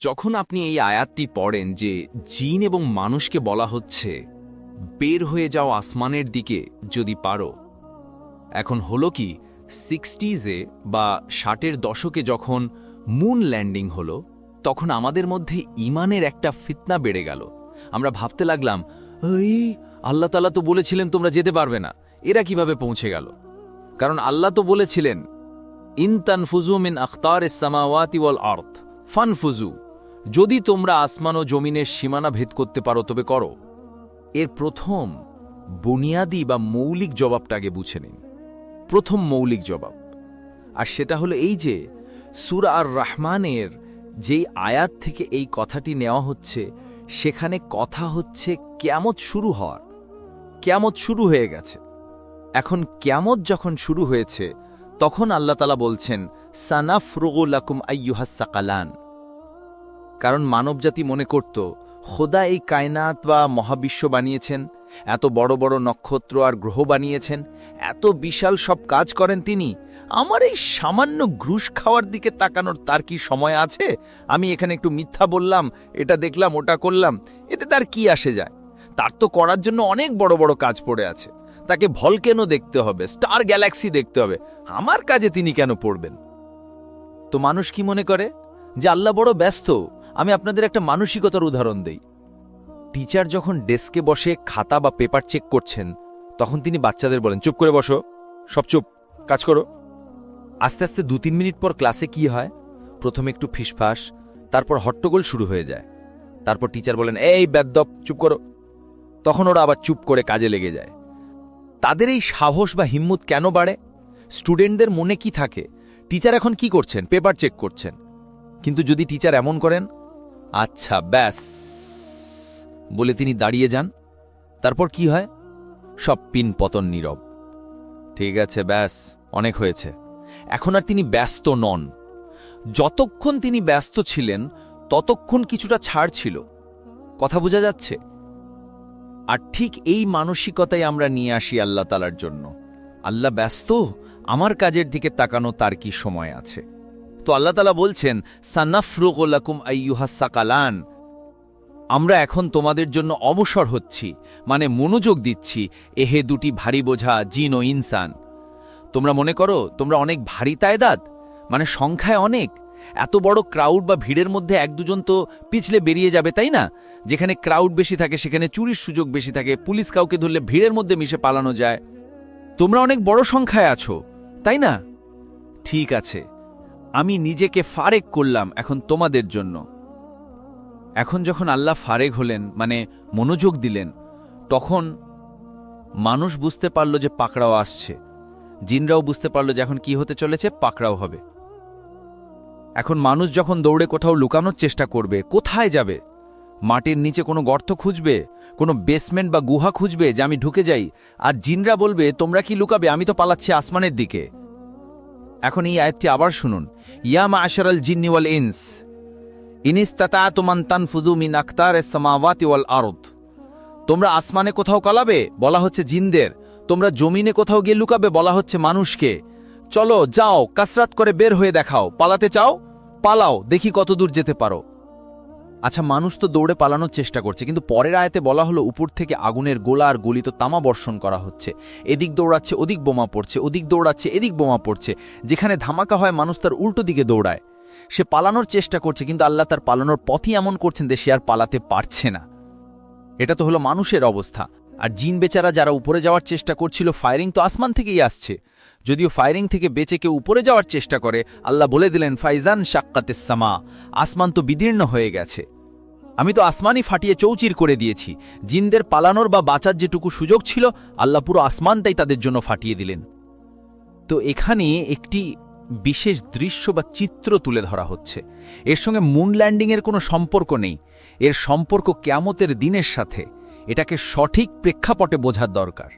যখন আপনি এই আয়াতটি পড়েন যে জিন এবং মানুষকে বলা হচ্ছে, বের হয়ে যাও আসমানের দিকে যদি পারো। এখন হলো কি সিক্সটিজে বা ষাটের দশকে যখন মুন ল্যান্ডিং হলো, তখন আমাদের মধ্যে ইমানের একটা ফিতনা বেড়ে গেল। আমরা ভাবতে লাগলাম, এই, আল্লাহ তালা তো বলেছিলেন তোমরা যেতে পারবে না। এরা কীভাবে পৌঁছে গেল? কারণ আল্লাহ তো বলেছিলেন ইনতান ফুজু মিন আখতার ইসামাওয়াতি ওয়াল আর্থ ফান ফুজু যদি তোমরা আসমান ও জমিনের সীমানা ভেদ করতে পারো, তবে করো। এর প্রথম বুনিয়াদি বা মৌলিক জবাবটা আগে বুঝে নিন। প্রথম মৌলিক জবাব। আর সেটা হলো এই যে, সুরা আর রহমানের যেই আয়াত থেকে এই কথাটি নেওয়া হচ্ছে, সেখানে কথা হচ্ছে ক্যামত শুরু হওয়ার। ক্যামত শুরু হয়ে গেছে। এখন ক্যামত যখন শুরু হয়েছে, তখন আল্লাহ তালা বলছেন সানাফ রুগুলাকুম আইয়ুহাসাকালান কারণ মানবজাতি মনে করত, খোদা এই কায়নাত বা মহাবিশ্ব বানিয়েছেন, এত বড় বড় নক্ষত্র আর গ্রহ বানিয়েছেন, এত বিশাল সব কাজ করেন তিনি। আমার এই সামান্য ঘুষ খাওয়ার দিকে তাকানোর তার কি সময় আছে? আমি এখানে একটু মিথ্যা বললাম, এটা দেখলাম, ওটা করলাম, এতে তার কি আসে যায়? তার তো করার জন্য অনেক বড় বড় কাজ পড়ে আছে। তাকে ভলকেনও দেখতে হবে, স্টার গ্যালাক্সি দেখতে হবে। আমার কাজে তিনি কেন পড়বেন? তো মানুষ কি মনে করে? যে আল্লাহ বড় ব্যস্ত। আমি আপনাদের একটা মানসিকতার উদাহরণ দেই। টিচার যখন ডেস্কে বসে খাতা বা পেপার চেক করছেন, তখন তিনি বাচ্চাদের বলেন, চুপ করে বসো, সব চুপ, কাজ করো। আস্তে আস্তে দু তিন মিনিট পর ক্লাসে কি হয়? প্রথমে একটু ফিসফাস, তারপর হট্টগোল শুরু হয়ে যায়। তারপর টিচার বলেন, এই বেদ্যপ চুপ করো। তখন ওরা আবার চুপ করে কাজে লেগে যায়। তাদের এই সাহস বা হিম্মত কেন বাড়ে? স্টুডেন্টদের মনে কি থাকে? টিচার এখন কি করছেন? পেপার চেক করছেন। কিন্তু যদি টিচার এমন করেন আচ্ছা ব্যাস। বলে তিনি দাঁড়িয়ে যান। তারপর কি হয়? সব পিন পতন নীরব। ঠিক আছে, ব্যাস, অনেক হয়েছে। এখন আর তিনি ব্যস্ত নন। যতক্ষণ তিনি ব্যস্ত ছিলেন, ততক্ষণ কিছুটা ছাড় ছিল। কথা বোঝা যাচ্ছে? আর ঠিক এই মানসিকতাই আমরা নিয়ে আসি আল্লাহ তালার জন্য। আল্লাহ ব্যস্ত, আমার কাজের দিকে তাকানো তার কি সময় আছে? তো আল্লাহ তালা বলছেন সান্নাফরুকুম আইয়ুহা সাকালান। আমরা এখন তোমাদের জন্য অবসর হচ্ছি মানে মনোযোগ দিচ্ছি, এহে দুটি ভারী বোঝা জিন ও ইনসান। তোমরা মনে করো, তোমরা অনেক ভারী তায়দাদ মানে সংখ্যায় অনেক। এত বড় ক্রাউড বা ভিড়ের মধ্যে এক দুজন তো পিছলে বেরিয়ে যাবে, তাই না? যেখানে ক্রাউড বেশি থাকে, সেখানে চুরির সুযোগ বেশি থাকে, পুলিশ কাউকে ধরলে ভিড়ের মধ্যে মিশে পালানো যায়। তোমরা অনেক বড় সংখ্যায় আছো, তাই না? ঠিক আছে। আমি নিজেকে ফারেক করলাম এখন তোমাদের জন্য। এখন যখন আল্লাহ ফারেক হলেন মানে মনোযোগ দিলেন, তখন মানুষ বুঝতে পারল যে পাকড়াও আসছে। জিনরাও বুঝতে পারল যে এখন কি হতে চলেছে, পাকড়াও হবে। এখন মানুষ যখন দৌড়ে কোথাও লুকানোর চেষ্টা করবে, কোথায় যাবে? মাটির নিচে কোনো গর্ত খুঁজবে? কোনো বেসমেন্ট বা গুহা খুঁজবে যে আমি ঢুকে যাই? আর জিনরা বলবে, তোমরা কি লুকাবে? আমি তো পালাচ্ছি আসমানের দিকে। এখন এই আয়াতটি আবার শুনুন। ইয়ামা আশারাল জিন্নিওয়াল ইনস ইনিস। তাতা তোমান তান ফুজু মিন আখতার সামাওয়াতি ওয়াল আরদ। তোমরা আসমানে কোথাও কালাবে, বলা হচ্ছে জিনদের। তোমরা জমিনে কোথাও গিয়ে লুকাবে, বলা হচ্ছে মানুষকে। চলো যাও, কাসরাত করে বের হয়ে দেখাও। পালাতে চাও? পালাও, দেখি কত দূর যেতে পারো। আচ্ছা মানুষ তো দৌড়ে পালানোর চেষ্টা করছে, কিন্তু পরের আয়তে বলা হলো উপর থেকে আগুনের গোলা আর গলিত তামা বর্ষণ করা হচ্ছে। এদিক দৌড়াচ্ছে, ওদিক বোমা পড়ছে, ওদিক দৌড়াচ্ছে, এদিক বোমা পড়ছে। যেখানে ধামাকা হয়, মানুষ তার উল্টো দিকে দৌড়ায়। সে পালানোর চেষ্টা করছে, কিন্তু আল্লাহ তার পালানোর পথই এমন করছেন যে সে আর পালাতে পারছে না। এটা তো হলো মানুষের অবস্থা। আর জিন বেচারা যারা উপরে যাওয়ার চেষ্টা করছিল ফায়ারিং তো আসমান থেকেই আসছে। যদিও ফায়ারিং থেকে বেঁচে কেউ উপরে যাওয়ার চেষ্টা করে, আল্লাহ বলে দিলেন, ফাইজান সাক্কাতেসামা আসমান তো বিদীর্ণ হয়ে গেছে। আমি তো আসমানই ফাটিয়ে চৌচির করে দিয়েছি। জিনদের পালানোর বা বাঁচার যেটুকু সুযোগ ছিল, আল্লাহ পুরো আসমানটাই তাদের জন্য ফাটিয়ে দিলেন। তো এখানে একটি বিশেষ দৃশ্য বা চিত্র তুলে ধরা হচ্ছে। এর সঙ্গে মুন ল্যান্ডিংয়ের কোনো সম্পর্ক নেই। এর সম্পর্ক ক্যামতের দিনের সাথে। এটাকে সঠিক প্রেক্ষাপটে বোঝার দরকার।